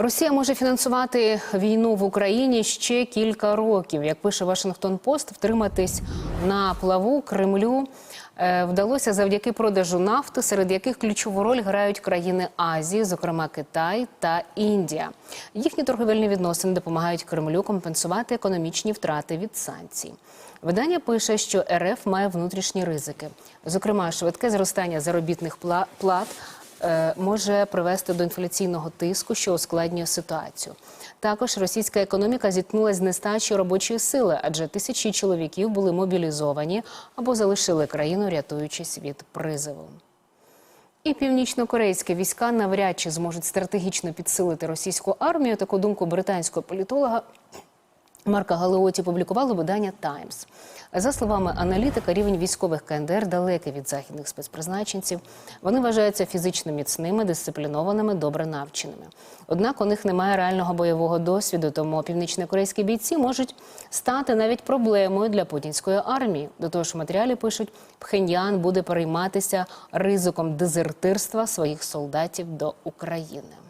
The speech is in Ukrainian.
Росія може фінансувати війну в Україні ще кілька років. Як пише Вашингтон Пост, втриматись на плаву Кремлю е, вдалося завдяки продажу нафти, серед яких ключову роль грають країни Азії, зокрема Китай та Індія. Їхні торговельні відносини допомагають Кремлю компенсувати економічні втрати від санкцій. Видання пише, що РФ має внутрішні ризики, зокрема, швидке зростання заробітних плат може привести до інфляційного тиску, що ускладнює ситуацію. Також російська економіка зіткнулася з нестачею робочої сили, адже тисячі чоловіків були мобілізовані або залишили країну, рятуючись від призову. І північнокорейські війська навряд чи зможуть стратегічно підсилити російську армію. Таку думку британського політолога Марка Галеоті публікувало видання Таймс. За словами аналітика, рівень військових КНДР далекий від західних спецпризначенців. Вони вважаються фізично міцними, дисциплінованими, добре навченими. Однак у них немає реального бойового досвіду, тому північнокорейські бійці можуть стати навіть проблемою для путінської армії. До того ж, в матеріалі пишуть, Пхеньян буде перейматися ризиком дезертирства своїх солдатів до України.